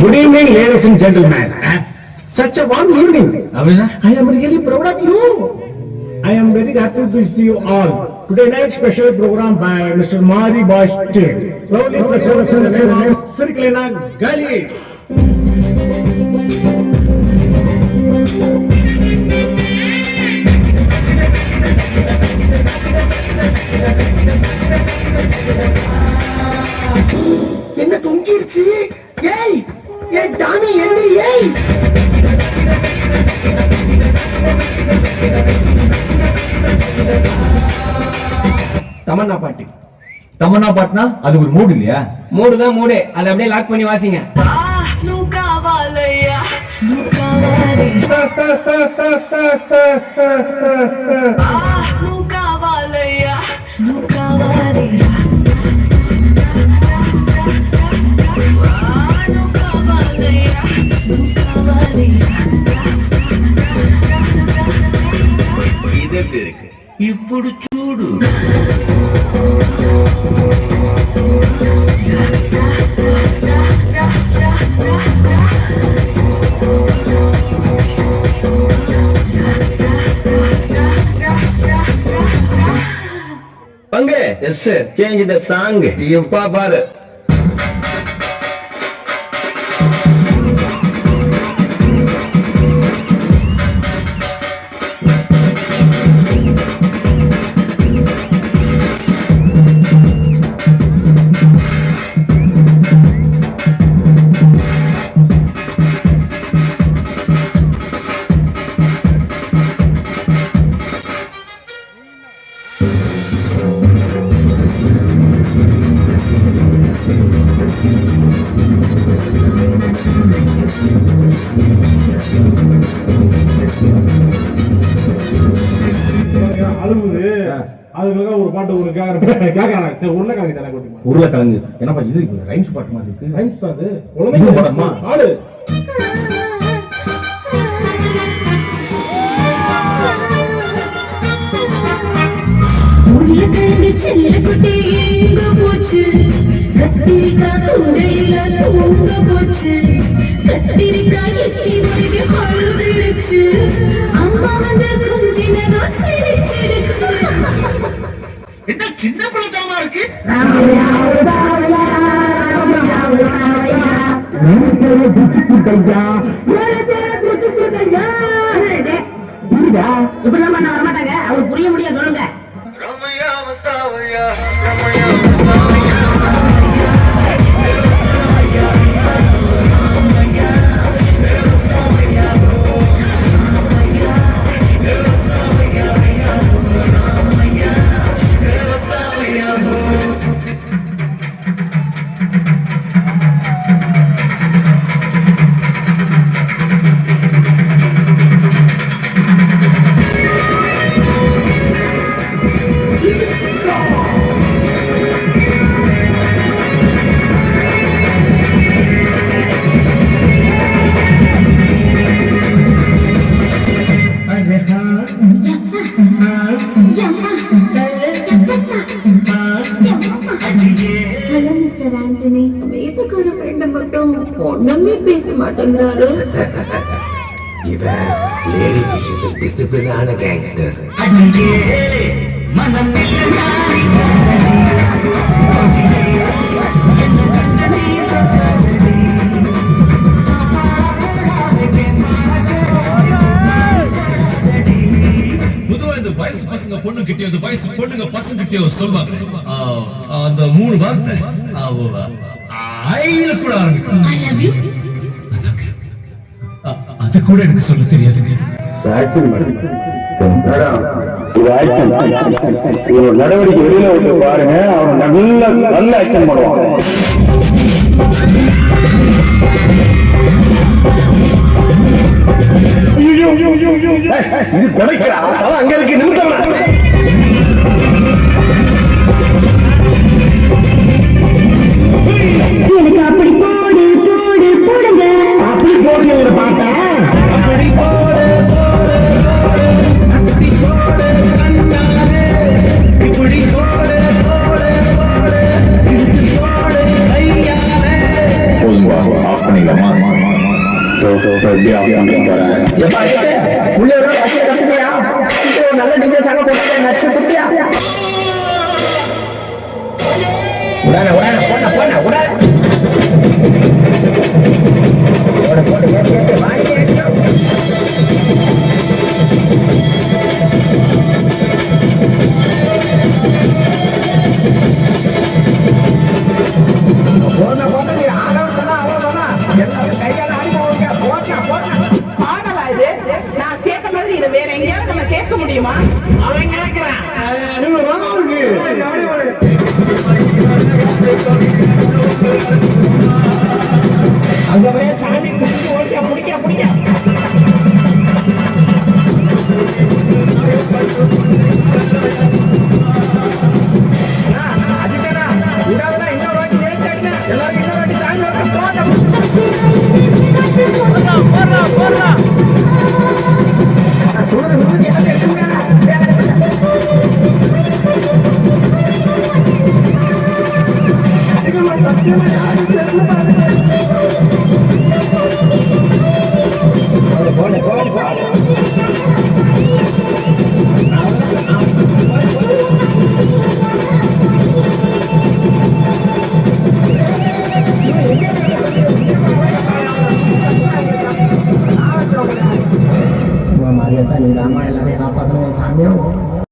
Good evening, ladies and gentlemen. Such a warm evening. I am really proud of you. I am very happy to see you all. Today night special program by Mr. Mari Bosch. The name of Sirklina Gali. Tamannaah பாட்டு தமன்னா பாட்னா அது ஒரு மூடு இல்லையா மூடு தான் மூடு அதை அப்படியே lock பண்ணி வாசிங்க నువ్వు కావాలయ్యా నువ్వు பங்கு எஸ் சேஞ்ச் த சாங் இப்பா பாரு. அழுகுது அதுக்காக ஒரு பாட்டு ஒண்ணு கேக்குறேன். கேக்குறாங்க. சரி உருளைக்கிழங்கு தலை கொட்டி உருளைக்கிழங்கு. என்னப்பா இது? ரைம்ஸ் பாட்டு மாதிரி இருக்கு. ரைம்ஸ் தான் அது. குழந்தைங்க படமா? ஆடு உருளைக்கிழங்கு செல்ல குட்டி எங்க போச்சு கத்திரிக்காய் கூடையில தூங்க போச்சு. கத்திரிக்காய் எட்டி வருகை அழுதுடுச்சு. அம்மா வந்து குஞ்சினதோ சிரிச்சிடுச்சு என்ன சின்ன பிள்ளைத்தனமா இருக்கு? இப்படிலாம் பண்ண வரமாட்டாங்க. அவருக்கு புரிய முடியாது சொல்லுங்க. ரமையா ஹலோ மிஸ்டர் ஆண்டனி பேசுக்கிற ஃப்ரெண்ட் மட்டும் ஒண்ணுமே பேச மாட்டேங்கிறாரு. இவன் லேடிஸ் விஷயத்தில் டிசிப்ளினான கேங்ஸ்டர் பொதுவா இந்த வயசு பசங்க பொண்ணு இந்த வயசு பொண்ணுங்க பசங்க கிட்டயோ சொல்லுவாங்க ஆ, அந்த மூணு வார்த்தை ஐல கூட ஆரம்பிக்கும். ஐ லவ் யூ அ- அது கூட எனக்கு சொல்ல தெரியாதுங்க. நடவடிக்கை வெளியில விட்டு பாருங்க. அவன் நல்ல நல்ல ஆக்ஷன் பண்ணுவான் இது கொடைக்கிறா அங்க இருக்கு நிமித்தம் அப்படி போடு போடு போடுங்க அப்படி போடுங்க பாட்டா போதும்பா ஆஃப் பண்ணிடலாமா எப்படி உடான உடான போன போன உடான. போட போட ஏத்து ஏத்து வாடி ஏத்து போன போன நீ ஆடவர் சொன்னா அவன் சொன்னா. எல்லாரும் கையால ஆடி போவாங்க போட்டா போட்டா பாடலா இது? நான் கேட்ட மாதிரி இது வேற எங்கேயாவது நம்ம கேட்க முடியுமா? அவன் கேட்கிறான் இவங்க நல்லா இருக்கு அங்க போய் சாமி Boleh, boleh, Maria tadi ramai